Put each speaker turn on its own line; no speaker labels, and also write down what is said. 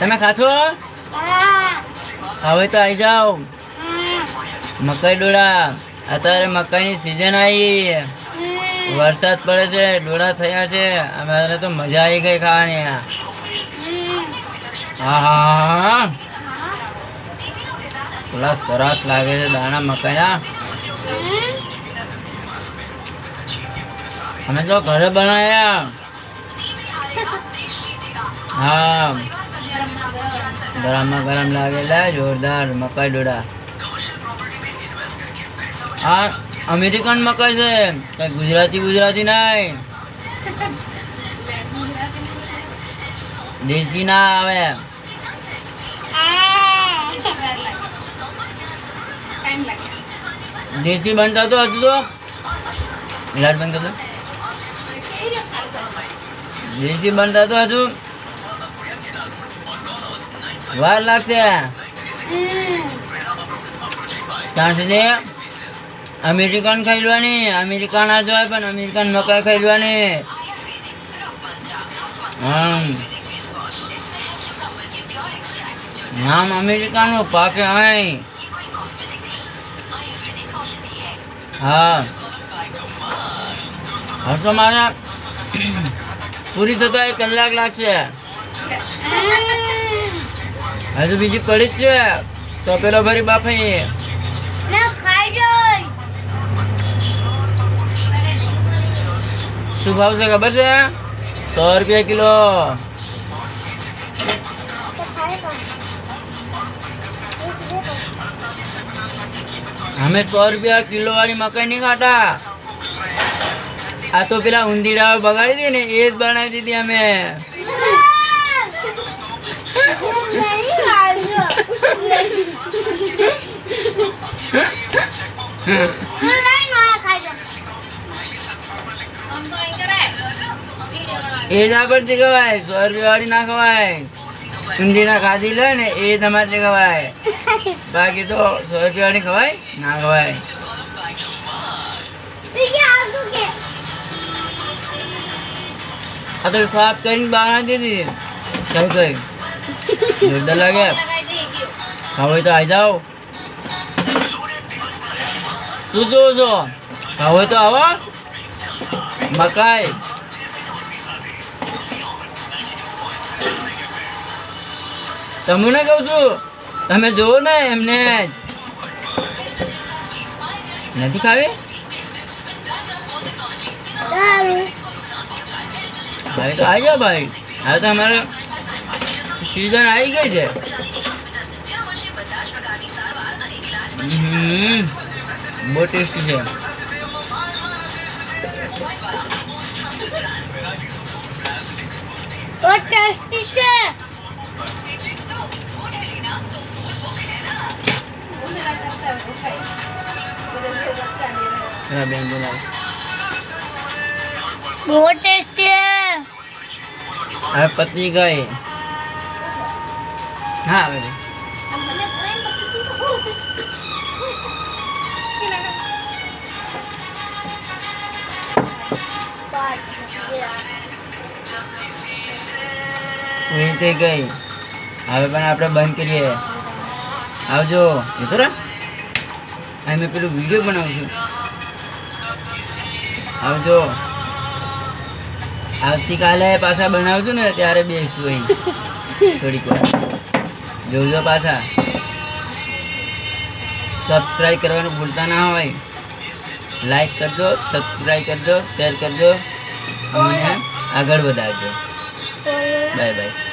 તમે ખાશો? હવે તો આવી જાઓ. મકાઈ ડોળા. અત્યારે મકાઈની સિઝન આવી. વરસાદ પડે છે, ડોળા થયા છે. અમારે તો મજા આવી ગઈ ખાવાની. હા પેલા સરસ લાગે છે દાણા મકાઈના. અમે તો ઘરે બનાવ્યા હા. ગરમમાં ગરમ લાગેલા જોરદાર મકાઈ ડોડા. આ અમેરિકન મકાઈ છે કઈ ગુજરાતી ગુજરાતી નહીં. દેશી ના આવે. દેશી બનતા તો હજુ તો. લાડ બનતા તો. દેશી બનતા તો હજુ વાર લાગશે? ત્યાં સુધી? અમેરિકન ખાઈ અમેરિકા ના જોવાય પણ અમેરિકન મકાઈ ખાઈ હમ. નામ અમેરિકાનું પાકે અહીં હા. હા તો મારે પૂરી થતા એક કલાક લાગશે. હજુ બીજી પડી જ છે. તો પેલો ભરી બાફી. શું ભાવ છે ખબર છે? સો રૂપિયા કિલો. અમે સો રૂપિયા કિલો વાળી મકાઈ નહીં ખાતા. આ તો પેલા ઊંધીડા બગાડી દીધી ને એ જ બનાવી દીધી અમે. એ જ આપણથી ખવાય સો રૂપિયા વાળી ના ખવાય ઉંદીડા ખાધી લે ને એ તમારે ખવાય બાકી તો સો રૂપિયા વાળી ખવાય ના ખવાય આ તો સાફ કરીને બહાર દીધી. કઈ કઈ જોરદાર લાગે. ખાવ તો આવી જાઓ. શું જોવો છો? હવે તો આવો. મકાઈ. તમને કહું છું તમે જોવો ને એમને જ. નથી ખાવી? ભાઈ તો આવી જાઓ ભાઈ. હવે તો અમારે સિઝન આવી ગઈ છે. હમ. बहुत टेस्टी
है। बहुत
टेस्टी है। बहुत
टेस्टी है। पत्नी
गए हाँ। मेरे હા થઈ ગઈ. હવે પણ આપણે બંધ કરીએ. આવજો. જતો રે. મેં પેલું વીડિયો બનાવું છું. આવજો. આવતીકાલે પાછા બનાવશું ને ત્યારે બેસું અહીં. થોડીક વાર. જોજો પાછા. સબસ્ક્રાઈબ કરવાનું ભૂલતા ના હોય. લાઈક કરજો સબસ્ક્રાઈબ કરજો શેર કરજો. અમને આગળ વધારજો. Bye bye